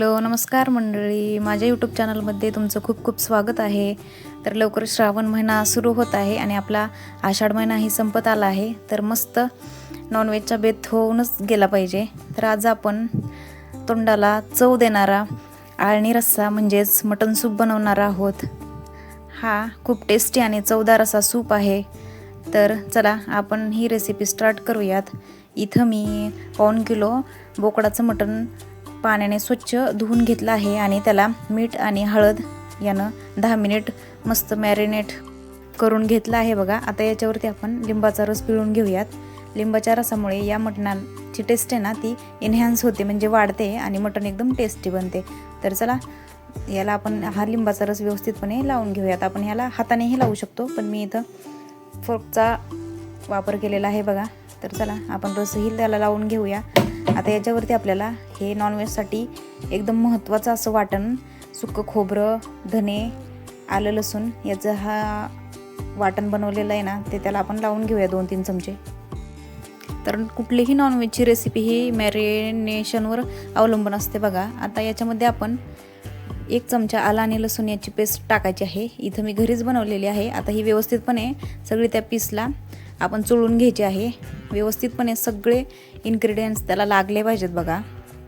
Hello नमस्कार मंडळी. माझ्या यूट्यूब चॅनलमध्ये तुमचं खूप खूप स्वागत आहे. तर लवकर श्रावण महिना सुरू होत आहे आणि आपला आषाढ महिनाही संपत आला आहे. तर मस्त नॉनव्हेजचा बेत होऊनच गेला पाहिजे. तर आज आपण तोंडाला चव देणारा आळणी रस्सा म्हणजेच मटन सूप बनवणार आहोत. हा खूप टेस्टी आणि चवदार असा सूप आहे. तर चला आपण ही रेसिपी स्टार्ट करूयात. इथं मी पाऊण किलो बोकडाचं मटण पाण्याने स्वच्छ धुवून घेतलं आहे आणि त्याला मीठ आणि हळद यानं दहा मिनिट मस्त मॅरिनेट करून घेतलं आहे बघा. आता याच्यावरती आपण लिंबाचा रस पिळून घेऊयात. लिंबाच्या रसामुळे या मटणाची टेस्ट आहे ना ती एनहॅन्स होते म्हणजे वाढते आणि मटण एकदम टेस्टी बनते. तर चला याला आपण हा लिंबाचा रस व्यवस्थितपणे लावून घेऊयात. आपण ह्याला हातानेही लावू शकतो पण मी इथं फोर्कचा वापर केलेला आहे बघा. तर चला आपण रसही त्याला लावून घेऊया. आता याच्यावरती आपल्याला हे नॉनव्हेजसाठी एकदम महत्त्वाचं असं वाटण सुकं खोबरं धने आलं लसूण याचं हा वाटण बनवलेलं आहे ना ते त्याला आपण लावून घेऊया दोन तीन चमचे. तर कुठलीही नॉनव्हेजची रेसिपी ही मॅरिनेशनवर अवलंबून असते बघा. आता याच्यामध्ये आपण एक चमचा आला आणि लसूण याची पेस्ट टाकायची आहे. इथं मी घरीच बनवलेली आहे. आता ही व्यवस्थितपणे सगळी त्या पीसला आपण चोळून घ्यायची आहे. व्यवस्थितपणे सगळे इन्ग्रेडियंट्स त्याला लागले पाहिजेत बघा.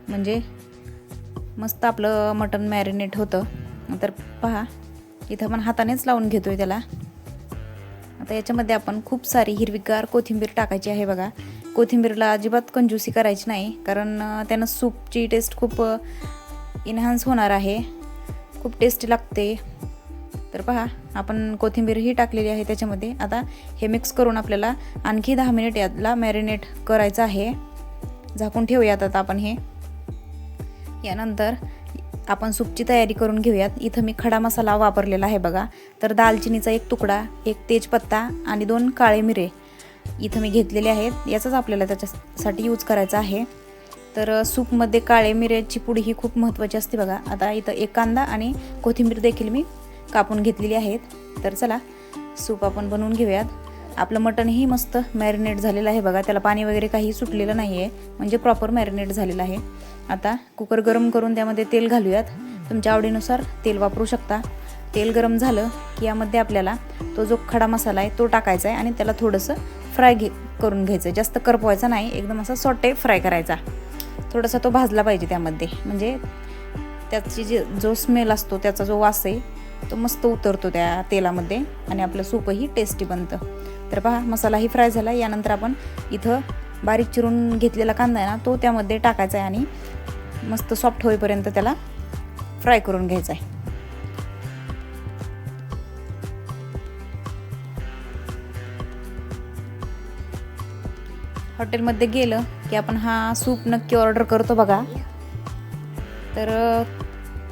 म्हणजे मस्त आपलं मटण मॅरिनेट होतं. तर पहा इथं आपण हातानेच लावून घेतो आहे त्याला. आता याच्यामध्ये आपण खूप सारी हिरवीगार कोथिंबीर टाकायची आहे बघा. कोथिंबीरला अजिबात कंजूसी करायची नाही कारण त्यानं सूपची टेस्ट खूप इन्हान्स होणार आहे. खूप टेस्टी लागते. तर पहा आपण कोथिंबीरही टाकलेली आहे त्याच्यामध्ये. आता हे मिक्स करून आपल्याला आणखी दहा मिनिट यातला मॅरिनेट करायचं आहे. झाकून ठेवूयात आता आपण हे. यानंतर आपण सूपची तयारी करून घेऊयात. इथं मी खडा मसाला वापरलेला आहे बघा. तर दालचिनीचा एक तुकडा एक तेजपत्ता आणि दोन काळे मिरे इथं मी घेतलेले आहेत. याचाच आपल्याला त्याच्यासाठी यूज करायचा आहे. तर सूपमध्ये काळे मिऱ्याची पुडी ही खूप महत्त्वाची असते बघा. आता इथं एक कांदा आणि कोथिंबीर देखील मी कापून घेतलेली आहेत. तर चला सूप आपण बनवून घेऊयात. आपलं मटणही मस्त मॅरिनेट झालेलं आहे बघा. त्याला पाणी वगैरे काही सुटलेलं नाही आहे म्हणजे प्रॉपर मॅरिनेट झालेलं आहे. आता कुकर गरम करून त्यामध्ये तेल घालूयात. तुमच्या आवडीनुसार तेल वापरू शकता. तेल गरम झालं की यामध्ये आपल्याला तो जो खडा मसाला आहे तो टाकायचा आहे आणि त्याला थोडंसं फ्राय घे करून घ्यायचं जास्त करपवायचा नाही. एकदम असा सॉटे फ्राय करायचा. थोडासा तो भाजला पाहिजे त्यामध्ये. म्हणजे त्याची जे जो स्मेल असतो त्याचा जो वास आहे तो मस्त उतरतो त्या तेलामध्ये आणि आपलं सूपही टेस्टी बनतं. तर पहा मसालाही फ्राय झाला. यानंतर आपण इथं बारीक चिरून घेतलेला कांदा आहे ना तो त्यामध्ये टाकायचा आहे आणि मस्त सॉफ्ट होईपर्यंत त्याला फ्राय करून घ्यायचा आहे. हॉटेलमध्ये गेलं की आपण हा सूप नक्की ऑर्डर करतो बघा. तर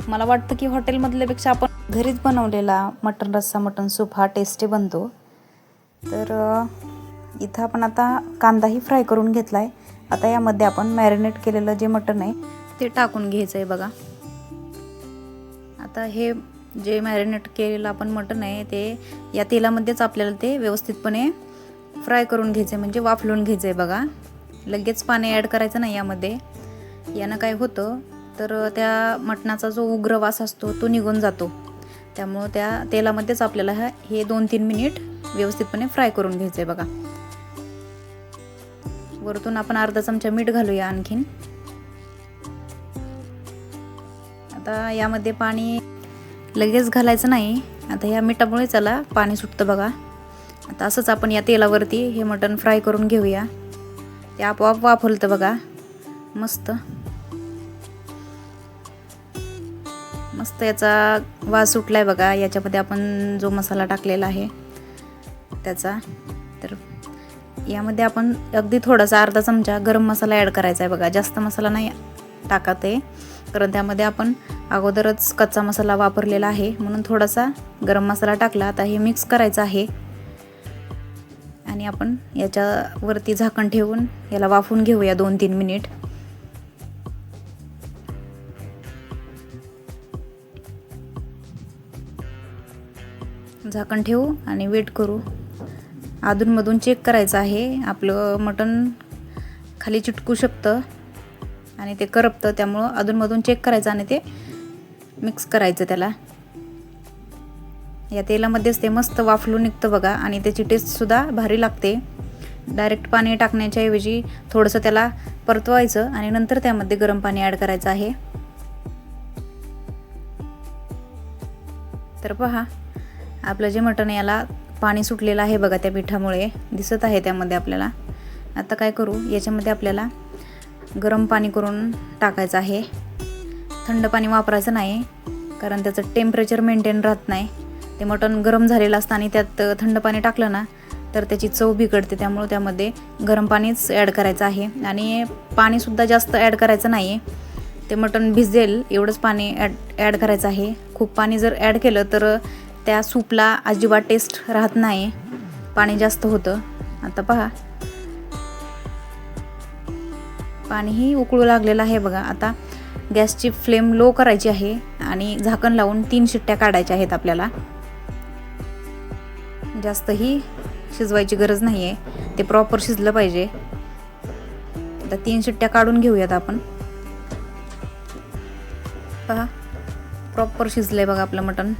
मला वाटतं की हॉटेलमधल्यापेक्षा आपण घरीच बनवलेला मटन रस्सा मटन सूप हा टेस्टी बनतो. तर इथं आपण आता कांदाही फ्राय करून घेतला आहे आता यामध्ये आपण मॅरिनेट केलेलं जे मटण आहे ते टाकून घ्यायचं आहे बघा. आता हे जे मॅरिनेट केलेलं आपण मटण आहे ते या तेलामध्येच आपल्याला ते व्यवस्थितपणे फ्राय करून घ्यायचं आहे म्हणजे वाफलून घ्यायचं आहे बघा. लगेच पाणी ॲड करायचं नाही यामध्ये. यानं काय होतं तर त्या मटणाचा जो उग्र वास असतो तो निघून जातो. त्यामुळं त्या तेलामध्येच आपल्याला हा हे दोन तीन मिनिट व्यवस्थितपणे फ्राय करून घ्यायचं आहे बघा. वरतून आपण अर्धा चमचा मीठ घालूया आणखीन. आता यामध्ये पाणी लगेच घालायचं नाही. आता ह्या मिठामुळे त्याला पाणी सुटतं बघा. आता असंच आपण या तेलावरती हे मटण फ्राय करून घेऊया. ते आपोआप वाफलतं बघा. मस्त. मस्त याचा वास सुटलाय बघा. याच्यामध्ये आपण जो मसाला टाकलेला आहे त्याचा. तर यामध्ये आपण अगदी थोडासा अर्धा चमचा गरम मसाला ॲड करायचा आहे बघा. जास्त मसाला नाही टाकत आहे. कारण त्यामध्ये आपण अगोदरच कच्चा मसाला वापरलेला आहे. म्हणून थोडासा गरम मसाला टाकला. आता हे मिक्स करायचं आहे. आणि आपण याच्यावरती झाकण ठेवून याला वाफून घेऊया दोन तीन मिनिट झाकण ठेवू आणि वेट करू. अधूनमधून चेक करायचं आहे. आपलं मटण खाली चिटकू शकतं आणि ते करपतं. त्यामुळं अधूनमधून चेक करायचं आणि ते मिक्स करायचं त्याला. या तेलामध्येच ते मस्त वाफलून निघतं बघा. आणि त्याची टेस्टसुद्धा भारी लागते. डायरेक्ट पाणी टाकण्याच्या ऐवजी थोडंसं त्याला परतवायचं आणि नंतर त्यामध्ये गरम पाणी ॲड करायचं आहे. तर पहा आपलं जे मटण याला पाणी सुटलेलं आहे बघा त्या पिठामुळे. दिसत आहे त्यामध्ये आपल्याला. आता काय करू? याच्यामध्ये आपल्याला गरम पाणी करून टाकायचं आहे. थंड पाणी वापरायचं नाही कारण त्याचं टेम्परेचर मेंटेन राहत नाही. ते मटण गरम झालेलं असतं आणि त्यात थंड पाणी टाकलं ना तर त्याची चव बिघडते. त्यामुळं त्यामध्ये गरम पाणीच ॲड करायचं आहे. आणि पाणीसुद्धा जास्त ॲड करायचं नाही आहे ते मटण भिजेल एवढंच पाणी ॲड ॲड करायचं आहे. खूप पाणी जर ॲड केलं तर त्या सूपला अजिबात टेस्ट राहत नाही. पाणी जास्त होतं. आता पहा. पाणीही उकळू लागलेलं आहे बघा. आता गॅसची फ्लेम लो करायची आहे आणि झाकण लावून तीन शिट्ट्या काढायच्या आहेत आपल्याला. जास्तही शिजवायची गरज नाही आहे ते प्रॉपर शिजलं पाहिजे. आता तीन शिट्ट्या काढून घेऊयात आपण. पहा. प्रॉपर शिजलं आहे बघा आपलं मटण.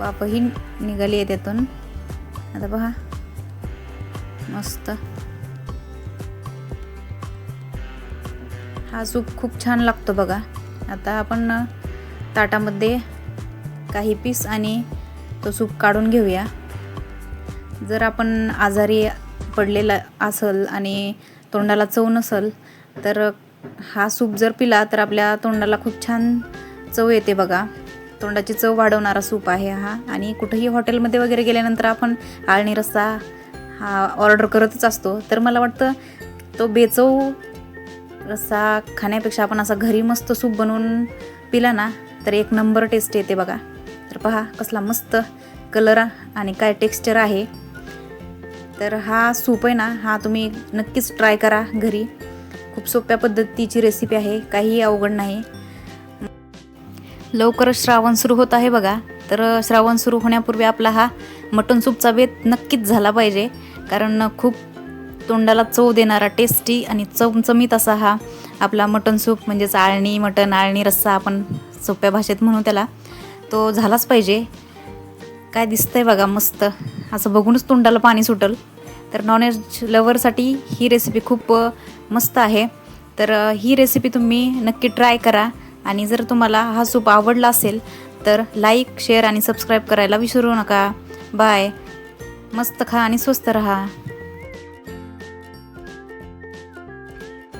वापही निघाली आहे त्यातून आता पहा मस्त. हा सूप खूप छान लागतो बघा. आता आपण ताटामध्ये काही पीस आणि तो सूप काढून घेऊया. जर आपण आजारी पडलेला असल आणि तोंडाला चव नसल तर हा सूप जर पिला तर आपल्या तोंडाला खूप छान चव येते बघा. तोंडाची चव वाढवणारा सूप आहे हा. आणि कुठंही हॉटेलमध्ये वगैरे गेल्यानंतर आपण आळणी रस्सा हा ऑर्डर करतच असतो. तर मला वाटतं तो बेचव रस्सा खाण्यापेक्षा आपण असा घरी मस्त सूप बनवून पिला ना तर एक नंबर टेस्ट येते बघा. तर पहा कसला मस्त कलर आणि काय टेक्स्चर आहे. तर हा सूप आहे ना हा तुम्ही नक्कीच ट्राय करा घरी. खूप सोप्या पद्धतीची रेसिपी आहे काहीही अवघड नाही. लवकरच श्रावण सुरू होत आहे बघा. तर श्रावण सुरू होण्यापूर्वी आपला हा मटण सूपचा बेत नक्कीच झाला पाहिजे. कारण खूप तोंडाला चव देणारा टेस्टी आणि चमचमीत असा हा आपला मटण सूप म्हणजेच आळणी मटण आळणी रस्सा आपण सोप्या भाषेत म्हणू त्याला तो झालाच पाहिजे. काय दिसतंय बघा मस्त. असं बघूनच तोंडाला पाणी सुटल. तर नॉनव्हेज लवरसाठी ही रेसिपी खूप मस्त आहे. तर ही रेसिपी तुम्ही नक्की ट्राय करा. आणि जर तुम्हाला हा सूप आवडला असेल तर लाईक शेअर आणि सबस्क्राईब करायला विसरू नका. बाय मस्त खा आणि स्वस्त रहा.